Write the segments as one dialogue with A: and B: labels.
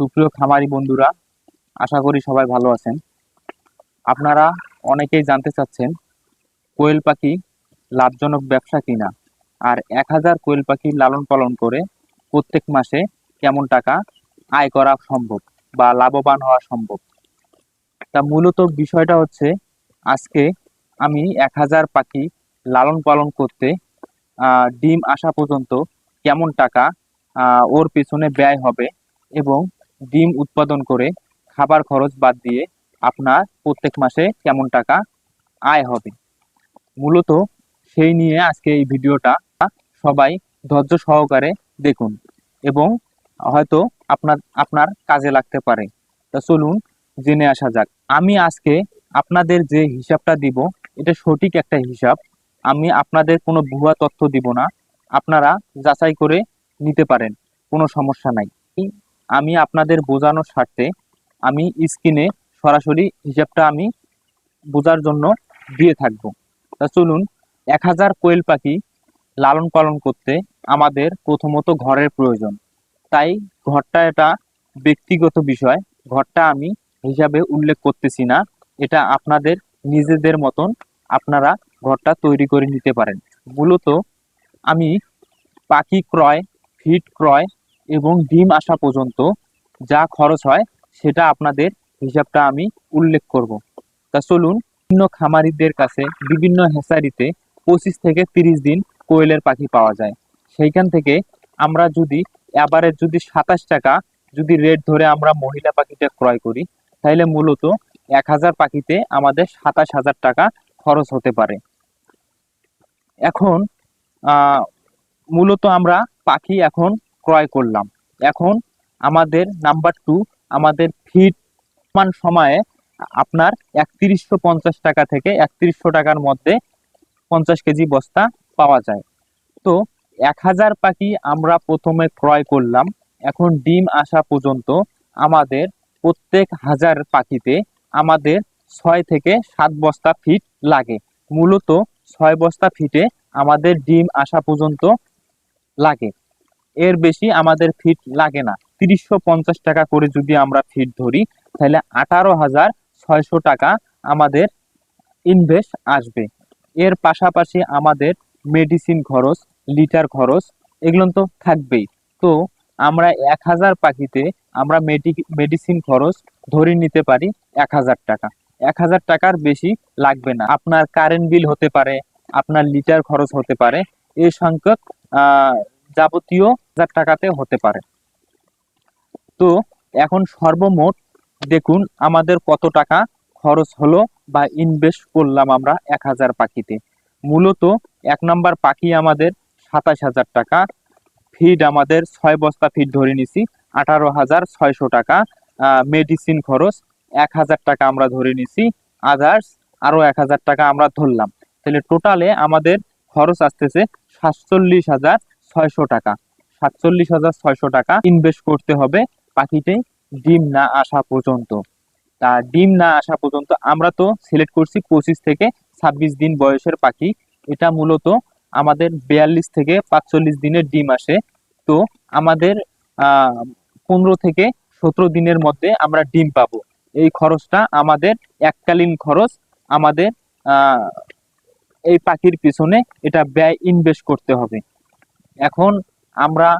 A: সুপ্রিয় খামারি বন্ধুরা, আশা করি সবাই ভালো আছেন। আপনারা অনেকেই জানতে চাচ্ছেন, কোয়েল পাখি লাভজনক ব্যবসা কিনা? আর এক হাজার কোয়েল পাখি লালন পালন করে প্রত্যেক মাসে কেমন টাকা আয় করা সম্ভব বা লাভবান হওয়া সম্ভব? তা মূলত বিষয়টা হচ্ছে, আজকে আমি এক হাজার পাখি লালন পালন করতে ডিম আসা পর্যন্ত কেমন টাকা ওর পেছনে ব্যয় হবে এবং ডিম উৎপাদন করে খাবার খরচ বাদ দিয়ে আপনার প্রত্যেক মাসে কেমন টাকা আয় হবে। মূলত সেই নিয়ে আজকে এই ভিডিওটা সবাই ধৈর্য সহকারে দেখুন এবং হয়তো আপনার আপনার কাজে লাগতে পারে। তা চলুন জেনে আসা যাক। আমি আজকে আপনাদের যে হিসাবটা দিব, এটা সঠিক একটা হিসাব। আমি আপনাদের কোনো ভুয়া তথ্য দিব না। আপনারা যাচাই করে নিতে পারেন, কোনো সমস্যা নাই। আমি আপনাদের বোঝানোর স্বার্থে আমি স্ক্রিনে সরাসরি হিসাবটা আমি বোঝার জন্য দিয়ে থাকব। তা চলুন, এক হাজার কোয়েল পাখি লালন পালন করতে আমাদের প্রথমত ঘরের প্রয়োজন। তাই ঘরটা এটা ব্যক্তিগত বিষয়, ঘরটা আমি হিসাবে উল্লেখ করতেছি না। এটা আপনাদের নিজেদের মতন আপনারা ঘরটা তৈরি করে নিতে পারেন। মূলত আমি পাখি ক্রয় ফিট ক্রয় এবং ডিম আসা পর্যন্ত যা খরচ হয়, সেটা আপনাদের হিসাবটা আমি উল্লেখ করব। তা চলুন, বিভিন্ন খামারিদের কাছে বিভিন্ন হেসারিতে পঁচিশ থেকে তিরিশ দিন কোয়েলের পাখি পাওয়া যায়। সেইখান থেকে আমরা যদি এবারে যদি সাতাশ টাকা যদি রেট ধরে আমরা মহিলা পাখিটা ক্রয় করি, তাহলে মূলত এক হাজার পাখিতে আমাদের সাতাশ হাজার টাকা খরচ হতে পারে। এখন মূলত আমরা পাখি এখন ক্রয় করলাম। এখন আমাদের নাম্বার টু আমাদের ফিট মান সময়ে আপনার একত্রিশশো পঞ্চাশ টাকা থেকে একত্রিশশো টাকার মধ্যে পঞ্চাশ কেজি বস্তা পাওয়া যায়। তো এক হাজার পাখি আমরা প্রথমে ক্রয় করলাম। এখন ডিম আসা পর্যন্ত আমাদের প্রত্যেক হাজার পাখিতে আমাদের ছয় থেকে সাত বস্তা ফিট লাগে। মূলত ছয় বস্তা ফিটে আমাদের ডিম আসা পর্যন্ত লাগে। এর বেশি আমাদের ফিট লাগে না। তিরিশশো পঞ্চাশ টাকা করে যদি আমরা ফিট ধরি, তাহলে আঠারো হাজার ছয়শো টাকা আমাদের ইনভেস্ট আসবে। এর পাশাপাশি আমাদের মেডিসিন খরচ লিটার খরচ, এগুলো তো থাকবেই। তো আমরা এক হাজার পাখিতে আমরা মেডিসিন খরচ ধরে নিতে পারি এক হাজার টাকা। এক হাজার টাকার বেশি লাগবে না। আপনার কারেন্ট বিল হতে পারে, আপনার লিটার খরচ হতে পারে। এই সংখ্যক যাবতীয় হাজার টাকাতে হতে পারে। তো এখন সর্বমোট দেখুন আমাদের কত টাকা খরচ হলো বা ইনভেস্ট করলাম আমরা এক হাজার পাখিতে। মূলত এক নাম্বার পাখি আমাদের সাতাশ হাজার টাকা ফিড আমাদের ছয় বস্তা ফিড ধরে নিছি, আঠারো হাজার ছয়শো টাকা মেডিসিন খরচ এক হাজার টাকা আমরা ধরে নিছি আদার্স আরও এক হাজার টাকা আমরা ধরলাম। তাহলে টোটালে আমাদের খরচ আসতেছে সাতচল্লিশ হাজার ছয়শো টাকা। সাতচল্লিশ হাজার ছয়শো টাকা ইনভেস্ট করতে হবে। পাখিতে ডিম না আসা পর্যন্ত। তা ডিম না আসা পর্যন্ত আমরা তো সিলেক্ট করছি পঁচিশ থেকে ছাব্বিশ দিন বয়সের পাখি। এটা মূলত আমাদের বিয়াল্লিশ থেকে পাঁচচল্লিশ দিনের ডিম আসে। তো আমাদের পনেরো থেকে সতেরো দিনের মধ্যে আমরা ডিম পাবো। এই খরচটা আমাদের এককালীন খরচ। আমাদের এই পাখির পিছনে এটা ব্যয় ইনভেস্ট করতে হবে। এখন আমরা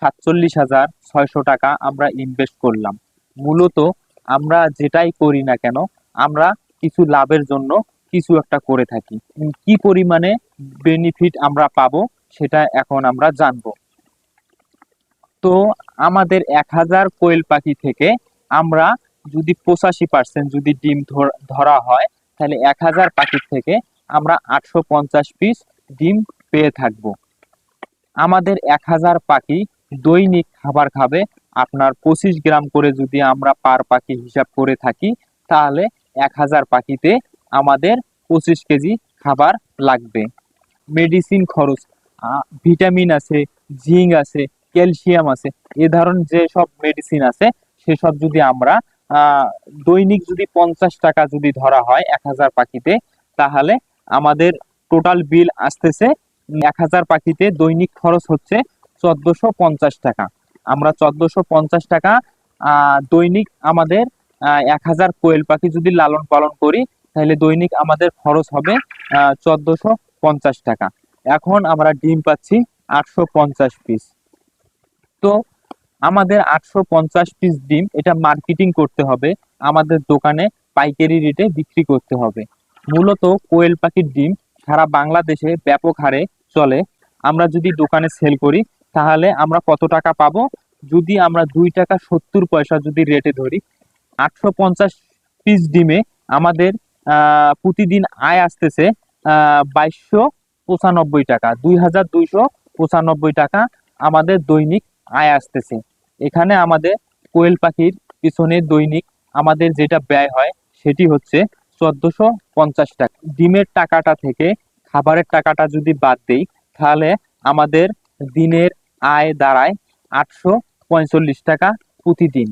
A: সাতচল্লিশ হাজার ছয়শো টাকা আমরা ইনভেস্ট করলাম। মূলত আমরা যেটাই করি না কেন, আমরা কিছু লাভের জন্য কিছু একটা করে থাকি। কি পরিমাণে বেনিফিট আমরা পাবো সেটা এখন আমরা জানব। তো আমাদের এক হাজার কোয়েল পাখি থেকে আমরা যদি পঁচাশি পার্সেন্ট যদি ডিম ধর- হয়, তাহলে এক হাজার পাখির থেকে আমরা আটশো পঞ্চাশ পিস ডিম পেয়ে থাকব। আমাদের এক হাজার পাখি দৈনিক খাবার খাবে। আপনার পঁচিশ গ্রাম করে যদি আমরা পার পাখি হিসাব করে থাকি, তাহলে এক হাজার পাখিতে আমাদের পঁচিশ কেজি খাবার লাগবে। মেডিসিন খরচ ভিটামিন আছে, জিঙ্ক আছে, ক্যালসিয়াম আছে, এ ধরনের যে সব মেডিসিন আছে সেসব যদি আমরা দৈনিক যদি পঞ্চাশ টাকা যদি ধরা হয় এক হাজার পাখিতে, তাহলে আমাদের টোটাল বিল আসতেছে এক হাজার পাখিতে দৈনিক খরচ হচ্ছে চোদ্দশো পঞ্চাশ টাকা। আমরা চোদ্দশো পঞ্চাশ টাকা দৈনিক আমাদের এক হাজার কোয়েল পাখি যদি লালন পালন করি, তাহলে দৈনিক আমাদের খরচ হবে চোদ্দশো পঞ্চাশ টাকা। এখন আমরা ডিম পাচ্ছি আটশো পঞ্চাশ পিস তো আমাদের আটশো পঞ্চাশ পিস ডিম, এটা মার্কেটিং করতে হবে, আমাদের দোকানে পাইকারি রেটে বিক্রি করতে হবে। মূলত কোয়েল পাখির ডিম সারা বাংলাদেশে ব্যাপক হারে চলে, আমরা যদি দোকানে সেল করি, তাহলে আমরা কত টাকা পাবো? যদি আমরা দুই টাকা সত্তর পয়সা যদি রেটে ধরি, আটশো পঞ্চাশ পিস ডিমে আমাদের প্রতিদিন আয় আসতেছে বাইশশো পঁচানব্বই টাকা, দুই হাজার দুইশো পঁচানব্বই টাকা আমাদের দৈনিক আয় আসতেছে। এখানে আমাদের কোয়েল পাখির পিছনে দৈনিক আমাদের যেটা ব্যয় হয়, সেটি হচ্ছে চোদ্দশো পঞ্চাশ টাকা। ডিমের টাকাটা থেকে খাবারের টাকাটা যদি বাদ দেই, তাহলে আমাদের দিনের আয় দাঁড়ায় আটশো পঁয়তাল্লিশ টাকা প্রতিদিন।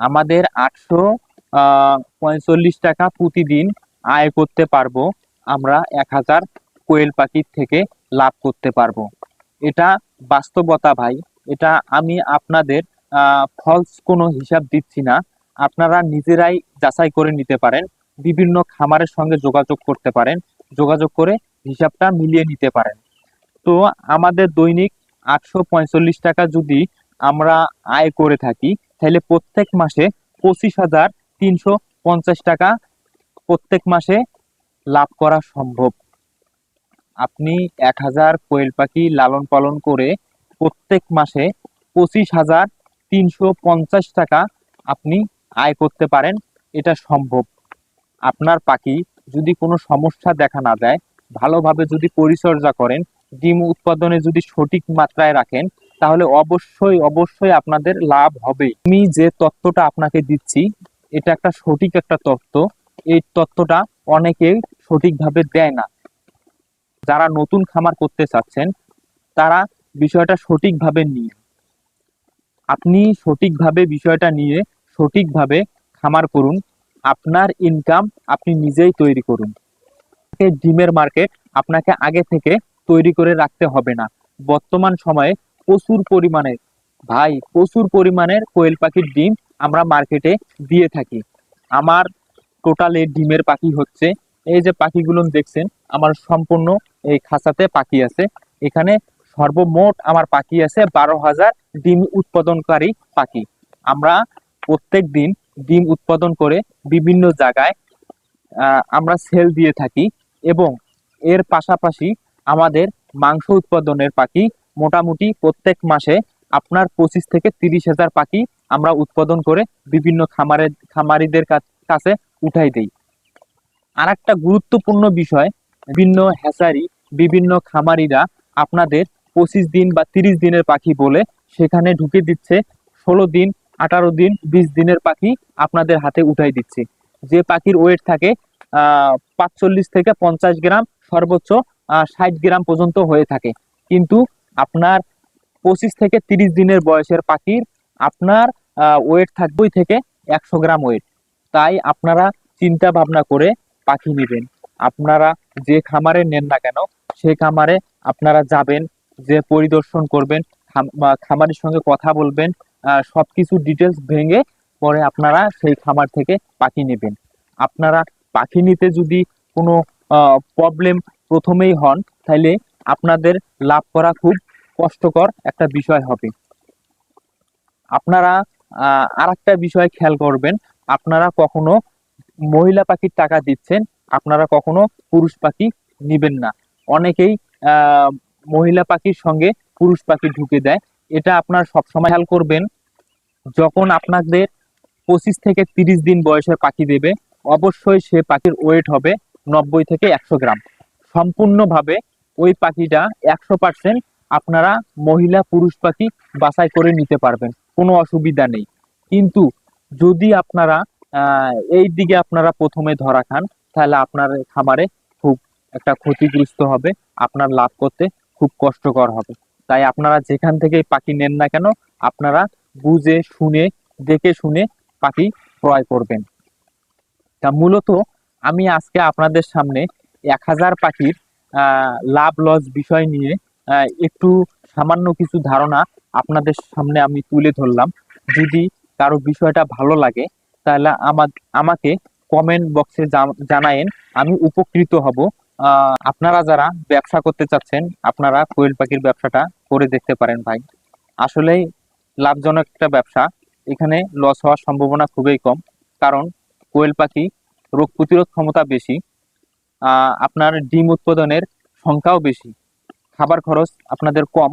A: আমাদের আটশো পঁয়তাল্লিশ টাকা প্রতিদিন আয় করতে পারব, আমরা এক হাজার কোয়েল পাখির থেকে লাভ করতে পারব। এটা বাস্তবতা ভাই, এটা আমি আপনাদের ফলস কোনো হিসাব দিচ্ছি না। আপনারা নিজেরাই যাচাই করে নিতে পারেন। বিভিন্ন খামারের সঙ্গে যোগাযোগ করতে পারেন, যোগাযোগ করে হিসাবটা মিলিয়ে নিতে পারেন। তো আমাদের দৈনিক আটশো পঁয়তাল্লিশ টাকা যদি আমরা আয় করে থাকি, তাহলে প্রত্যেক মাসে পঁচিশ হাজার তিনশো পঞ্চাশ টাকা প্রত্যেক মাসে লাভ করা সম্ভব। আপনি এক হাজার কোয়েল পাখি লালন পালন করে প্রত্যেক মাসে পঁচিশ হাজার তিনশো পঞ্চাশ টাকা আপনি আয় করতে পারেন, এটা সম্ভব। আপনার পাখি যদি কোনো সমস্যা দেখা না দেয় ভালোভাবে যদি পরিচর্যা করেন, ডিম উৎপাদনে যদি সঠিক মাত্রায় রাখেন, তাহলে অবশ্যই অবশ্যই আপনাদের লাভ হবে। আমি যে তথ্যটা আপনাকে দিচ্ছি, এটা একটা সঠিক একটা তথ্য এই তথ্যটা অনেকে সঠিকভাবে দেয় না। যারা নতুন খামার করতে চাচ্ছেন, তারা বিষয়টা সঠিকভাবে নিয়ে আপনি সঠিকভাবে বিষয়টা নিয়ে সঠিকভাবে খামার করুন। আপনার ইনকাম আপনি নিজেই তৈরি করুন। ডিমের মার্কেট আপনাকে আগে থেকে তৈরি করে রাখতে হবে না। বর্তমান সময়ে প্রচুর পরিমাণে, ভাই প্রচুর পরিমাণের কোয়েল পাখির ডিম আমরা মার্কেটে দিয়ে থাকি। আমার টোটালে ডিমের পাখি হচ্ছে, এই যে পাখিগুলো দেখছেন, আমার সম্পূর্ণ এই খাঁচাতে পাখি আছে। এখানে সর্বমোট আমার পাখি আছে বারো হাজার ডিম উৎপাদনকারী পাখি। আমরা প্রত্যেক দিন ডিম উৎপাদন করে বিভিন্ন জায়গায় আমরা সেল দিয়ে থাকি এবং এর পাশাপাশি আমাদের মাংস উৎপাদনের পাখি মোটামুটি প্রত্যেক মাসে আপনার পঁচিশ থেকে তিরিশ হাজার পাখি আমরা উৎপাদন করে বিভিন্ন খামারের, খামারিদের কাছ- কাছে উঠাই দেই। আর একটা গুরুত্বপূর্ণ বিষয়, বিভিন্ন হ্যাচারি, বিভিন্ন খামারিরা আপনাদের পঁচিশ দিন বা তিরিশ দিনের পাখি বলে সেখানে ঢুকে দিচ্ছে, ষোলো দিন আঠারো দিন, বিশ দিনের পাখি আপনাদের হাতে উঠাই দিচ্ছে। যে পাখির ওয়েট থাকে পাঁচচল্লিশ থেকে পঞ্চাশ গ্রাম, সর্বোচ্চ ষাট গ্রাম পর্যন্ত হয়ে থাকে। কিন্তু আপনার পঁচিশ থেকে তিরিশ দিনের বয়সের পাখির আপনার ওয়েট থাকবে থেকে একশো গ্রাম ওয়েট তাই আপনারা চিন্তা ভাবনা করে পাখি নেবেন। আপনারা যে খামারে নেন না কেন, সেই খামারে আপনারা যাবেন, যে পরিদর্শন করবেন, খাম- খামারের সঙ্গে কথা বলবেন সবকিছু ডিটেলস ভেঙে পরে আপনারা সেই খামার থেকে পাখি নেবেন। আপনারা পাখি নিতে যদি কোনো প্রবলেম প্রথমেই হন তাহলে আপনাদের লাভ করা খুব কষ্টকর একটা বিষয় হবে। আপনারা আর একটা বিষয় খেয়াল করবেন, আপনারা কখনো মহিলা পাখির টাকা দিচ্ছেন, আপনারা কখনো পুরুষ পাখি নিবেন না। অনেকেই মহিলা পাখির সঙ্গে পুরুষ পাখি ঢুকে দেয়। এটা আপনার সবসময় খেয়াল করবেন যখন আপনাদের পঁচিশ থেকে তিরিশ দিন বয়সের পাখি দেবে, অবশ্যই সে পাখির ওয়েট হবে নব্বই থেকে একশো গ্রাম। সম্পূর্ণভাবে ওই পাখিটা একশো পার্সেন্ট আপনারা মহিলা পুরুষ পাখি বাছাই করে নিতে পারবেন, কোনো অসুবিধা নেই। কিন্তু যদি আপনারা এই দিকে আপনারা প্রথমে ধরা খান, তাহলে আপনার খামারে খুব একটা ক্ষতিগ্রস্ত হবে, আপনার লাভ করতে খুব কষ্টকর হবে। তাই আপনারা যেখান থেকে পাখি নেন না কেন, আপনারা বুঝে শুনে, দেখে শুনে পাখি ক্রয় করবেন। তা মূলত আমি আজকে আপনাদের সামনে এক হাজার পাখির লাভ লস বিষয় নিয়ে একটু সামান্য কিছু ধারণা আপনাদের সামনে আমি তুলে ধরলাম। যদি কারও বিষয়টা ভালো লাগে, তাহলে আমার, আমাকে কমেন্ট বক্সে জানায়েন। আমি উপকৃত হব। আপনারা যারা ব্যবসা করতে চাচ্ছেন, আপনারা কোয়েল পাখির ব্যবসাটা করে দেখতে পারেন ভাই। আসলেই লাভজনক একটা ব্যবসা। এখানে লস হওয়ার সম্ভাবনা খুবই কম। কারণ কোয়েল পাখি রোগ প্রতিরোধ ক্ষমতা বেশি আপনার ডিম উৎপাদনের সংখ্যাও বেশি, খাবার খরচ আপনাদের কম।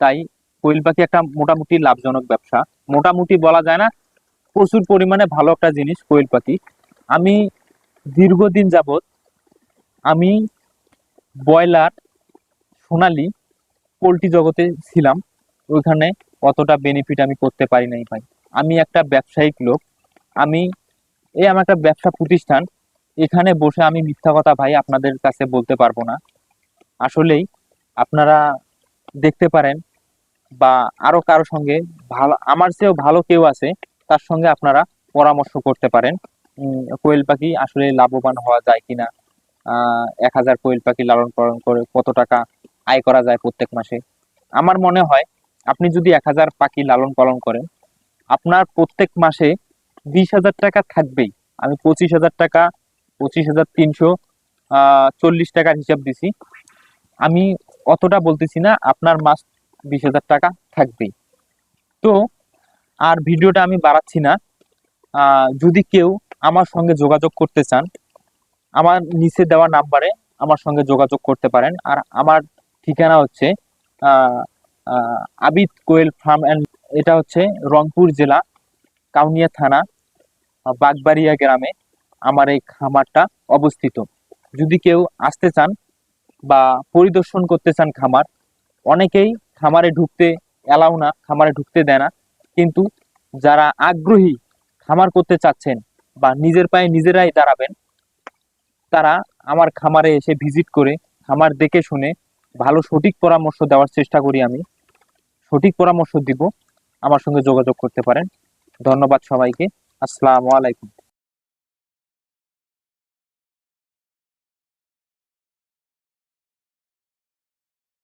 A: তাই কোয়েল পাখি একটা মোটামুটি লাভজনক ব্যবসা। মোটামুটি বলা যায় না, প্রচুর পরিমাণে ভালো একটা জিনিস কোয়েল পাখি। আমি দীর্ঘদিন যাবত আমি ব্রয়লার, সোনালি পোলট্রি জগতে ছিলাম, ওইখানে অতটা বেনিফিট আমি করতে পারি নাই ভাই। আমি একটা ব্যবসায়িক লোক, আমি এই আমার একটা ব্যবসা প্রতিষ্ঠান, এখানে বসে আমি মিথ্যা কথা ভাই আপনাদের কাছে বলতে পারব না। আসলেই আপনারা দেখতে পারেন বা আরও কারও সঙ্গে ভালো, আমার চেয়েও ভালো কেউ আছে, তার সঙ্গে আপনারা পরামর্শ করতে পারেন। কোয়েল পাখি আসলে লাভবান হওয়া যায় কিনা? এক হাজার কোয়েল পাখি লালন পালন করে কত টাকা আয় করা যায় প্রত্যেক মাসে। আমার মনে হয় আপনি যদি এক হাজার পাখি লালন পালন করেন, আপনার প্রত্যেক মাসে বিশ হাজার টাকা থাকবেই। আমি পঁচিশ হাজার টাকা, পঁচিশ হাজার তিনশো চল্লিশ টাকার হিসাব দিছি। আমি অতটা বলতেছি না, আপনার মাস বিশ হাজার টাকা থাকবেই। তো, আর ভিডিওটা আমি বাড়াচ্ছি না। যদি কেউ আমার সঙ্গে যোগাযোগ করতে চান, আমার নিচে দেওয়া নাম্বারে আমার সঙ্গে যোগাযোগ করতে পারেন। আর আমার ঠিকানা হচ্ছে আবিদ কোয়েল ফার্ম অ্যান্ড এটা হচ্ছে রংপুর জেলা, কাউনিয়া থানা বাগবাড়িয়া গ্রামে আমার এই খামারটা অবস্থিত। যদি কেউ আসতে চান বা পরিদর্শন করতে চান খামার, অনেকেই খামারে ঢুকতে এলাও না, খামারে ঢুকতে দেয় না। কিন্তু যারা আগ্রহী খামার করতে চাচ্ছেন বা নিজের পায়ে নিজেরাই দাঁড়াবেন, তারা আমার খামারে এসে ভিজিট করে খামার দেখে শুনে ভালো সঠিক পরামর্শ দেওয়ার চেষ্টা করি আমি। সঠিক পরামর্শ দিব। আমার সঙ্গে যোগাযোগ করতে পারেন। ধন্যবাদ সবাইকে। আসসালামু আলাইকুম।